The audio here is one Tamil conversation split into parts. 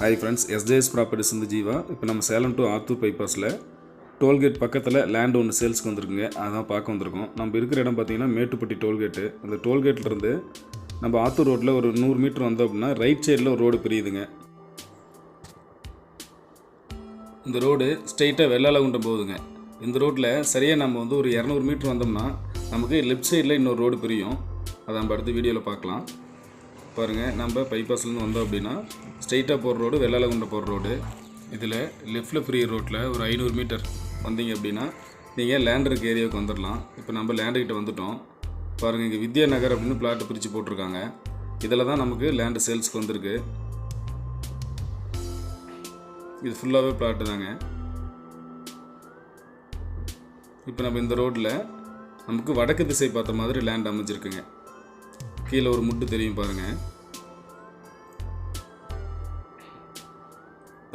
ஹாய் ஃப்ரெண்ட்ஸ் எஸ்ஜேஎஸ் ப்ராப்பர்ட்டிஸ் வந்து ஜீவா. இப்போ நம்ம சேலம் டு ஆத்தூர் பைபாஸில் டோல்கேட் பக்கத்தில் லேண்ட் ஒன்று சேல்ஸ்க்கு வந்திருக்குங்க. அதான் பார்க்க வந்திருக்கோம். நம்ம இருக்கிற இடம் பார்த்தீங்கன்னா மேட்டுப்பட்டி டோல்கேட்டு அந்த டோல்கேட்லேருந்து நம்ம ஆத்தூர் ரோட்டில் ஒரு நூறு மீட்டர் வந்தோம் அப்படின்னா ரைட் சைடில் ஒரு ரோடு பிரியுதுங்க. இந்த ரோடு ஸ்ட்ரெயிட்டாக வெள்ளால குண்டம் போகுதுங்க. இந்த ரோட்டில் சரியாக நம்ம வந்து ஒரு இரநூறு மீட்டர் வந்தோம்னா நமக்கு லெஃப்ட் சைடில் இன்னொரு ரோடு பிரியும். அதை நம்ம அடுத்த வீடியோவில் பார்க்கலாம். பாருங்கள் நம்ம பைபாஸ்லேருந்து வந்தோம் அப்படின்னா ஸ்ட்ரெயிட்டாக போகிற ரோடு வெள்ளாலகுண்டம் போகிற ரோடு இதில் லெஃப்ட்டில் ஃப்ரீ ரோட்டில் ஒரு ஐநூறு மீட்டர் வந்தீங்க அப்படின்னா நீங்கள் லேண்ட் இருக்க ஏரியாவுக்கு வந்துடலாம் இப்போ நம்ம லேண்டுக்கிட்ட வந்துட்டோம். பாருங்கள் இங்கே வித்யா நகர் அப்படின்னு பிளாட் பிரித்து போட்டிருக்காங்க. இதில் தான் நமக்கு லேண்டு சேல்ஸ்க்கு வந்திருக்கு. இது ஃபுல்லாகவே பிளாட்டு தாங்க. இப்போ நம்ம இந்த ரோட்டில் நமக்கு வடக்கு திசை பார்த்த மாதிரி லேண்ட் அமைஞ்சிருக்குங்க. கீழே ஒரு முட்டு தெரியும் பாருங்கள்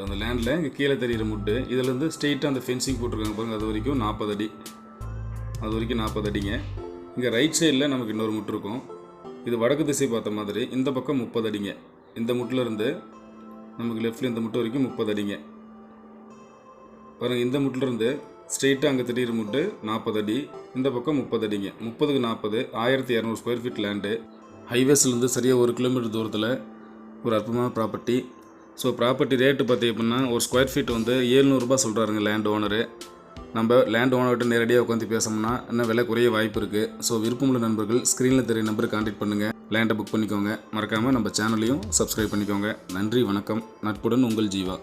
அந்த லேண்டில் இங்கே கீழே தெரியிற முட்டு இதுலேருந்து ஸ்ட்ரெயிட்டாக அந்த ஃபென்சிங் போட்டிருக்காங்க பாருங்கள் அது வரைக்கும் நாற்பது அடி. அது வரைக்கும் நாற்பது அடிங்க. இங்கே ரைட் சைடில் நமக்கு இன்னொரு முட்டு இருக்கும். இது வடக்கு திசை பார்த்த மாதிரி இந்த பக்கம் முப்பது அடிங்க. இந்த முட்டிலேருந்து நமக்கு லெஃப்டில் இந்த முட்டு வரைக்கும் முப்பது அடிங்க. பாருங்கள் இந்த முட்டில் இருந்து ஸ்ட்ரெயிட்டாக அங்கே திடீர் முட்டு நாற்பது அடி இந்த பக்கம் முப்பது அடிங்க. முப்பதுக்கு நாற்பது ஆயிரத்தி இரநூறு ஸ்கொயர் ஃபீட் லேண்டு ஹைவேஸ்லேருந்து சரியாக ஒரு கிலோமீட்டர் தூரத்தில் ஒரு அற்புதமான ப்ராப்பர்ட்டி ஸோ ப்ராப்பர்ட்டி ரேட்டு பார்த்தீங்க அப்படின்னா ஒரு ஸ்கொயர் ஃபீட் வந்து ஏழ்நூறுபா சொல்கிறாருங்க லேண்ட் ஓனரு நம்ம லேண்ட் ஓனர்கிட்ட நேரடியாக உட்காந்து பேசணும்னா இன்னும் விலை குறைய வாய்ப்பு இருக்குது ஸோ விருப்பமுள்ள நண்பர்கள் ஸ்க்ரீனில் தெரிய நம்பருக்கு காண்டாக்ட் பண்ணுங்கள் லேண்டை புக் பண்ணிக்கோங்க. மறக்காமல் நம்ம சேனலையும் சப்ஸ்கிரைப் பண்ணிக்கோங்க. நன்றி வணக்கம். நட்புடன் உங்கள் ஜீவா.